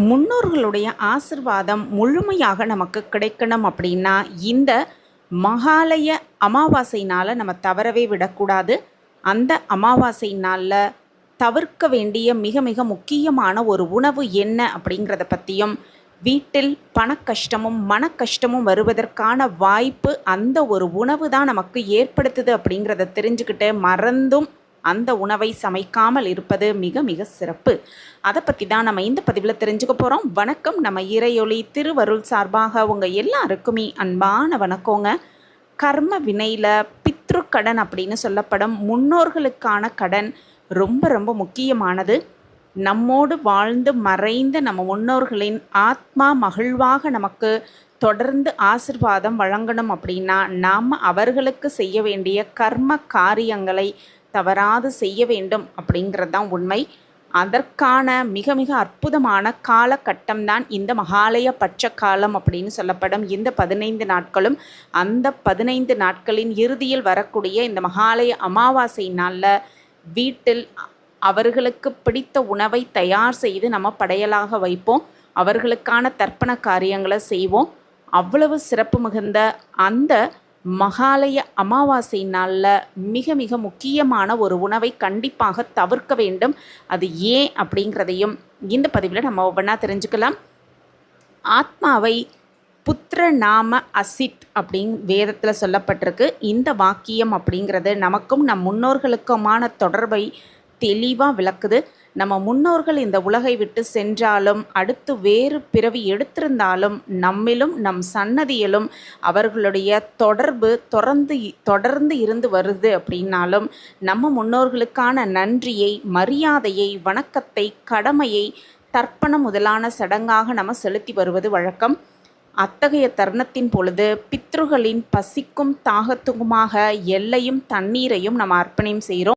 முன்னோர்களுடைய ஆசிர்வாதம் முழுமையாக நமக்கு கிடைக்கணும் அப்படின்னா இந்த மகாலய அமாவாசைனால் நம்ம தவறவே விடக்கூடாது. அந்த அமாவாசை நாளில் தவிர்க்க வேண்டிய மிக மிக முக்கியமான ஒரு உணவு என்ன அப்படிங்கிறத பற்றியும் வீட்டில் பணக்கஷ்டமும் மனக்கஷ்டமும் வருவதற்கான வாய்ப்பு அந்த ஒரு உணவு தான் நமக்கு ஏற்படுத்துது அப்படிங்கிறத தெரிஞ்சுக்கிட்டு மறந்தும் அந்த உணவை சமைக்காமல் இருப்பது மிக மிக சிறப்பு. அதை பற்றி தான் நம்ம இந்த பதிவில் தெரிஞ்சுக்க போகிறோம் வணக்கம். நம்ம இறையொளி திருவருள் சார்பாக உங்கள் எல்லாருக்குமே அன்பான வணக்கங்க. கர்ம வினையில் பித்ரு கடன் அப்படின்னு சொல்லப்படும் முன்னோர்களுக்கான கடன் ரொம்ப ரொம்ப முக்கியமானது. நம்மோடு வாழ்ந்து மறைந்த நம்ம முன்னோர்களின் ஆத்மா மகிழ்வாக நமக்கு தொடர்ந்து ஆசிர்வாதம் வழங்கணும் அப்படின்னா நாம் அவர்களுக்கு செய்ய வேண்டிய கர்ம காரியங்களை தவறாது செய்ய வேண்டும் அப்படிங்கிறது தான் உண்மை. அதற்கான மிக மிக அற்புதமான காலகட்டம் தான் இந்த மகாலய பட்ச காலம் அப்படின்னு சொல்லப்படும். இந்த பதினைந்து நாட்களும் அந்த பதினைந்து நாட்களின் இறுதியில் வரக்கூடிய இந்த மகாலய அமாவாசை நாளில் வீட்டில் அவர்களுக்கு பிடித்த உணவை தயார் செய்து நம்ம படையலாக வைப்போம். அவர்களுக்கான தர்ப்பண காரியங்களை செய்வோம். அவ்வளவு சிறப்பு மிகுந்த அந்த மகாலய அமாவாசை நாளில் மிக மிக முக்கியமான ஒரு உணவை கண்டிப்பாக தவிர்க்க வேண்டும். அது ஏன் அப்படிங்கிறதையும் இந்த பதிவில் நம்ம ஒவ்வொன்றா தெரிஞ்சுக்கலாம். ஆத்மாவை புத்திர நாம அசித் அப்படிங் வேதத்தில் சொல்லப்பட்டிருக்கு. இந்த வாக்கியம் அப்படிங்கிறது நமக்கும் நம் முன்னோர்களுக்குமான தொடர்பை தெளிவாக விளக்குது. நம்ம முன்னோர்கள் இந்த உலகை விட்டு சென்றாலும் அடுத்து வேறு பிறவி எடுத்திருந்தாலும் நம்மிலும் நம் சன்னதியிலும் அவர்களுடைய தொடர்பு தொடர்ந்து தொடர்ந்து இருந்து வருது அப்படின்னாலும் நம்ம முன்னோர்களுக்கான நன்றியை மரியாதையை வணக்கத்தை கடமையை தர்ப்பணம் முதலான சடங்காக நம்ம செலுத்தி வருவது வழக்கம். அத்தகைய தருணத்தின் பொழுது பித்ருகளின் பசிக்கும் தாகத்துக்குமாக எல்லையும் தண்ணீரையும் நம்ம அர்ப்பணம் செய்கிறோம்